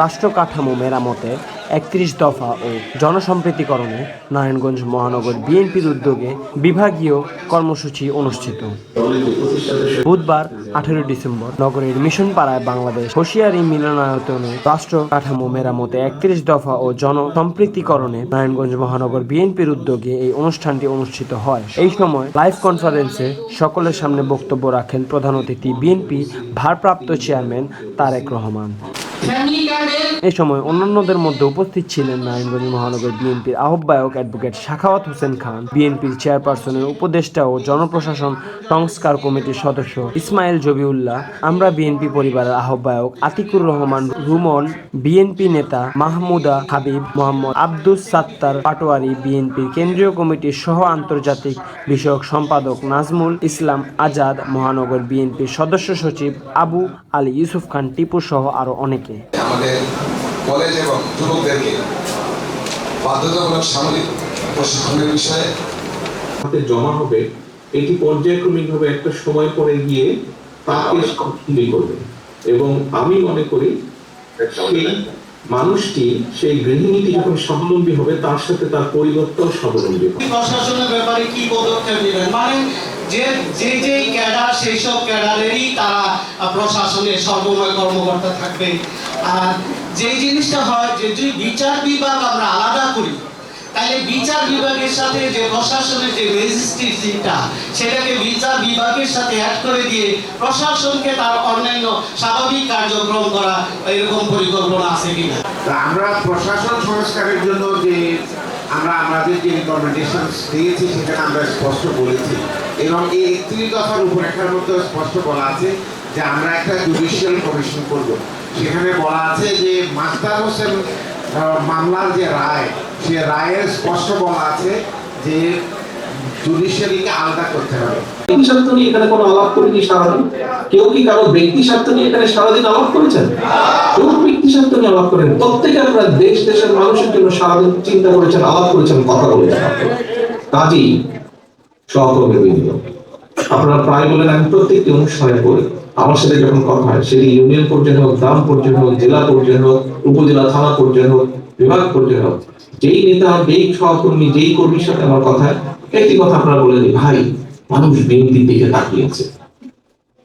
রাষ্ট্র কাঠামো মেরামতে একত্রিশ দফা ও জনসম্প্রীতিকরণে নারায়ণগঞ্জ মহানগর বিএনপির উদ্যোগে বিভাগীয় কর্মসূচি অনুষ্ঠিত। বুধবার, আঠেরো ডিসেম্বর, নগরের মিশন পাড়ায় বাংলাদেশ হুঁশিয়ারি মিলনায়তনে রাষ্ট্র কাঠামো মেরামতে একত্রিশ দফা ও জনসম্প্রীতিকরণে নারায়ণগঞ্জ মহানগর বিএনপির উদ্যোগে এই অনুষ্ঠানটি অনুষ্ঠিত হয়। এই সময় লাইভ কনফারেন্সে সকলের সামনে বক্তব্য রাখেন প্রধান অতিথি বিএনপি ভারপ্রাপ্ত চেয়ারম্যান তারেক রহমান। এই সময় অন্যান্যদের মধ্যে উপস্থিত ছিলেন নারায়ণগঞ্জ মহানগর বিএনপির আহ্বায়ক অ্যাডভোকেট শাখাওয়াত হোসেন খান, বিএনপির চেয়ারপারসনের উপদেষ্টা ও জনপ্রশাসন সংস্কার কমিটির সদস্য ইসমাইল জবিউল্লাহ, আমরা বিএনপি পরিবারের আহ্বায়ক আতিকুর রহমান, রুমন বিএনপি নেতা মাহমুদা হাবিব, মোহাম্মদ আব্দুস সাত্তার পাটোয়ারি বিএনপির কেন্দ্রীয় কমিটির সহ আন্তর্জাতিক বিষয়ক সম্পাদক নাজমুল ইসলাম আজাদ, মহানগর বিএনপির সদস্য সচিব আবু আলী ইউসুফ খান টিপু সহ আরও অনেকে। আমাদের কলেজ এবং যুবকদেরকে বাধ্যতামূলক সামরিক প্রশিক্ষণের বিষয়ে হাতে জমা হবে এটি পর্যায়ক্রমিকভাবে একটা সময় পরে গিয়ে তাকে শক্তিশালী করবে। এবং আমি মনে করি সেই মানুষটি সেই গৃহিণীটি যখন স্বাবলম্বী হবে তার সাথে তার পরিবর্তন স্বাবলম্বী হবে। প্রশাসনের ব্যাপারে কি পদক্ষেপ নেবেন? মানে যে যে যেই ক্যাডার সেই সব ক্যাডারেরই তারা আহ, প্রশাসনের সর্বময় কর্মকর্তা থাকবে আর যেই জিনিসটা হয় যে যদি বিচার বিভাগ আমরা আলাদা করি তাহলে বিচার বিভাগের সাথে যে প্রশাসনের যে রেজিস্ট্রিটা সেটাকে বিচার বিভাগের সাথে অ্যাড করে দিয়ে প্রশাসনকে তার অন্যান্য স্বাভাবিক কার্যক্রম করা এরকম পরিকল্পনা আছে কিনা? আমরা প্রশাসন সংস্কারের জন্য যে আমরা আমাদের যে রিকমেন্ডেশন দিয়েছি, সেখানে আমরা স্পষ্ট বলেছি। এবং এই একত্রিশ দফার উপর একটার মধ্যে স্পষ্ট বলা আছে যে আমরা একটা জুডিশিয়াল কমিশন করব। সেখানে বলা আছে যে মাস্টার হোসেন মামলার যে রায় সে রায়ের স্পষ্ট বলা আছে যে জুডিশিয়ারিকে আলাদা করতে হবে। নিয়ে এখানে কোনো আলাপ করিনি সারাদিন? কেউ কি কারও ব্যক্তি স্বার্থ নিয়ে এখানে সারাদিন আলাপ করেছেন? কেউ ব্যক্তি স্বার্থ নিয়ে আলাপ করেন। প্রত্যেকে আপনারা দেশ, দেশের মানুষের জন্য সারাদিন চিন্তা করেছেন, আলাপ করেছেন, কথা বলেছেন। কাজেই সহকর্মীবৃন্দ আপনারা প্রায় বলেন, আমি প্রত্যেকটি অনুষ্ঠানে করি আমার সাথে যখন কথা হয়, সেটি ইউনিয়ন পর্যায়ে হোক, গ্রাম পর্যায়ে হোক, জেলা পর্যায়ে হোক, উপজেলা, থানা পর্যায়ে হোক, বিভাগ পর্যায়ে হোক যেই নেতা যেই সহকর্মী যেই কর্মীর সাথে আমার কথা একটি কথা আপনারা বলে দিই ভাই মানুষ বিএনপির দিকে তাকিয়েছে।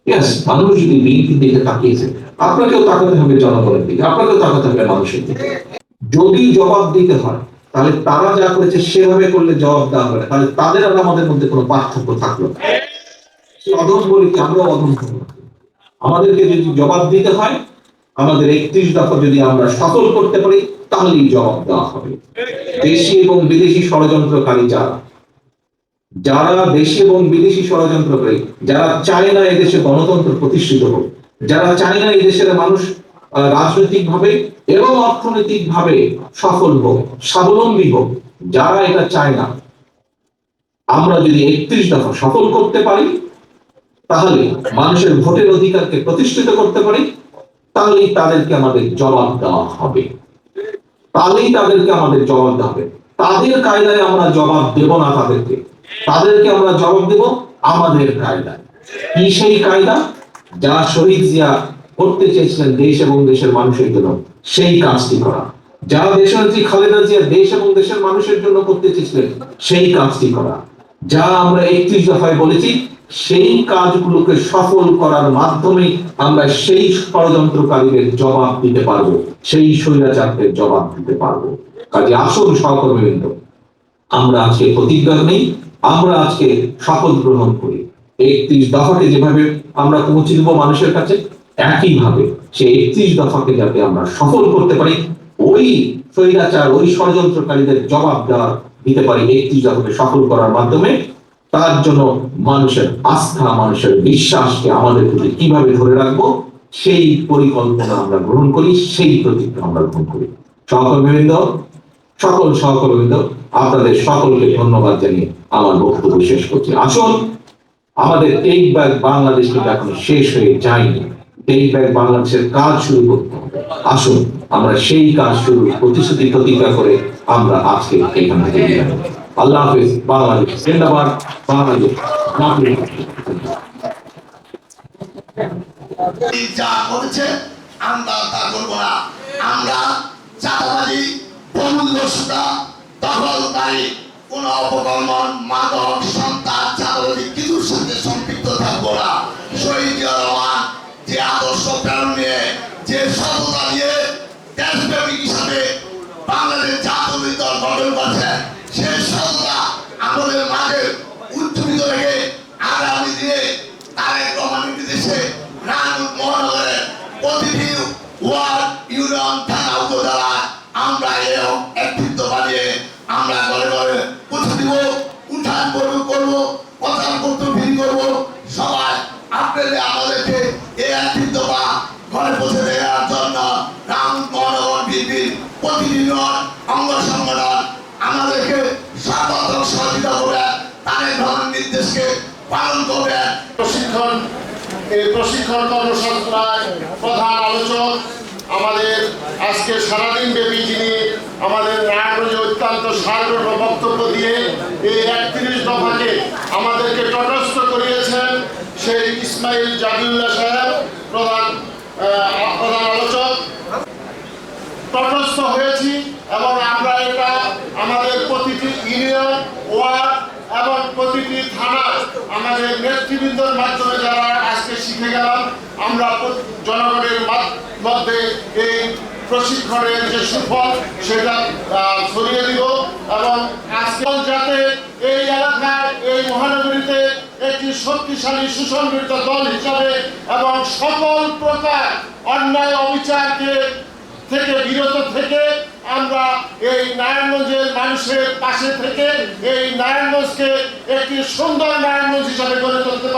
Yes, মানুষ যদি দিকে তাকিয়েছে আপনাকেও তাকাতে হবে জনগণের দিকে আপনাকেও তাকাতে হবে মানুষের দিকে। যদি জবাব দিতে হয় তাহলে তারা যা করেছে সেভাবে করলে জবাব দেওয়া হবে। তাহলে তাদের আর আমাদের মধ্যে কোনো পার্থক্য থাকল অধম বলি কি আমরা অধম আমাদেরকে যদি জবাব দিতে হয় আমাদের একত্রিশ দফা যদি আমরা সফল করতে পারি, তাহলেই জবাব দেওয়া হবে। দেশি এবং বিদেশি ষড়যন্ত্রকারী যারা যারা দেশি এবং বিদেশি ষড়যন্ত্রকারী, যারা চায় না এদেশে গণতন্ত্র প্রতিষ্ঠিত হোক, যারা চায় না এদেশের মানুষ রাজনৈতিক ভাবে এবং অর্থনৈতিক ভাবে সফল হোক, স্বাবলম্বী হোক, যারা এটা চায় না, আমরা যদি একত্রিশ দফা সফল করতে পারি, তাহলে মানুষের ভোটের অধিকারকে প্রতিষ্ঠিত করতে পারি তাহলেই তাদেরকে আমাদের জবাব দেওয়া হবে। তাহলেই তাদেরকে আমাদের জবাব দেওয়া হবে। তাদের কায়দায় আমরা জবাব দেব না তাদেরকে। তাদেরকে আমরা জবাব দেব আমাদের কায়দায়। কি সেই কায়দা? যা শহীদ জিয়া করতে চেয়েছিলেন দেশ এবং দেশের মানুষের জন্য, সেই কাজটি করা। যারা যা দেশনেত্রী খালেদা জিয়া দেশ এবং দেশের মানুষের জন্য করতে চেয়েছিলেন, সেই কাজটি করা। যা আমরা একত্রিশ দফায় বলেছি, সেই কাজগুলোকে সফল করার মাধ্যমে আমরা সেই ষড়যন্ত্রকারীদের জবাব দিতে পারব, সেই স্বৈরাচারদের জবাব দিতে পারব। কাজে আসল সহকর্মীবৃন্দ আমরা আজকে প্রতিজ্ঞা নেই, আমরা আজকে শপথ গ্রহণ করি। একত্রিশ দফাকে যেভাবে আমরা পৌঁছে দেবো মানুষের কাছে, একইভাবে সেই একত্রিশ দফাকে যাতে আমরা সফল করতে পারি, ওই স্বৈরাচার, ওই ষড়যন্ত্রকারীদের জবাব দেওয়া দিতে পারি একত্রিশ দফাকে সফল করার মাধ্যমে, তার জন্য মানুষের আস্থা, মানুষের বিশ্বাসকে আমাদের প্রতি কীভাবে ধরে রাখব, সেই পরিকল্পনা আমরা গ্রহণ করি, সেই প্রতিজ্ঞা আমরা গ্রহণ করি। সহকর্মীবৃন্দ সকল সহকর্মীবৃন্দ আপনাদের সকলকে ধন্যবাদ জানিয়ে আমার বক্তব্য শেষ করছি। আসুন, আমাদের ব্যাগ বাংলাদেশ কিন্তু এখন শেষ হয়ে যায়নি। এই ব্যাংক বাংলাদেশের কাজ শুরু করতে আসুন, আমরা সেই কাজ শুরু, প্রতিশ্রুতি, প্রতিজ্ঞা করে আমরা আজকে এখান থেকে আল্লাহ হাফিজ, বাংলাদেশ, জিন্দাবাদ, বাংলাদেশ। যা করেছে, আমরা তা করব না। আমরা চাঁদাবাজি বহুল দস্যুতা দখলকারী, কোন অপকর্মন মাদক ঘরে পৌঁছে দেওয়ার জন্য রাম মহানগর বিপির ইউনিয়ন অঙ্গ সংগঠন আমাদেরকে সর্বাত্মক সহযোগিতা করবেন তারেক রহমানের নির্দেশকে পালন করবেন প্রশিক্ষণ, এই প্রশিক্ষণ কর্মসূচির প্রধান আলোচক আমাদের আজকে সারাদিন ব্যাপী যিনি আমাদের নারায়ণগঞ্জে অত্যন্ত সারগর্ভ বক্তব্য দিয়ে এই একত্রিশ দফাকে আমাদেরকে তটস্থ করিয়েছেন, সেই ইসমাইল জাবিউল্লাহ সাহেব, প্রধান আহ, প্রধান আলোচক তটস্থ হয়েছি এবং আমরা এটা আমাদের প্রতিটি ইউনিয়ন, ওয়ার্ড এবং প্রতিটি থানা আমাদের নেতৃবৃন্দর মাধ্যমে যারা আজকে শিখে গেলাম, আমরা জনগণের মধ্যে এই প্রশিক্ষণের যে সুফল, সেটা ছড়িয়ে দিব এবং আজকে যাতে এই এলাকায় এই মহানগরীতে একটি শক্তিশালী সুসংগঠিত দল হিসাবে এবং সকল প্রকার অন্যায় অবিচারকে থেকে, বিরত থেকে আমরা এই নারায়ণগঞ্জের মানুষের পাশে থেকে এই নারায়ণগঞ্জকে একটি সুন্দর নারায়ণগঞ্জ হিসাবে গড়ে তুলতে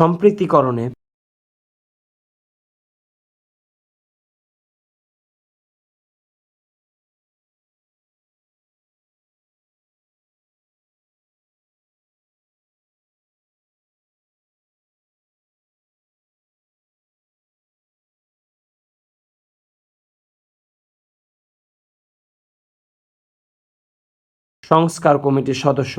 সম্প্রীতিকরণে সংস্কার কমিটির সদস্য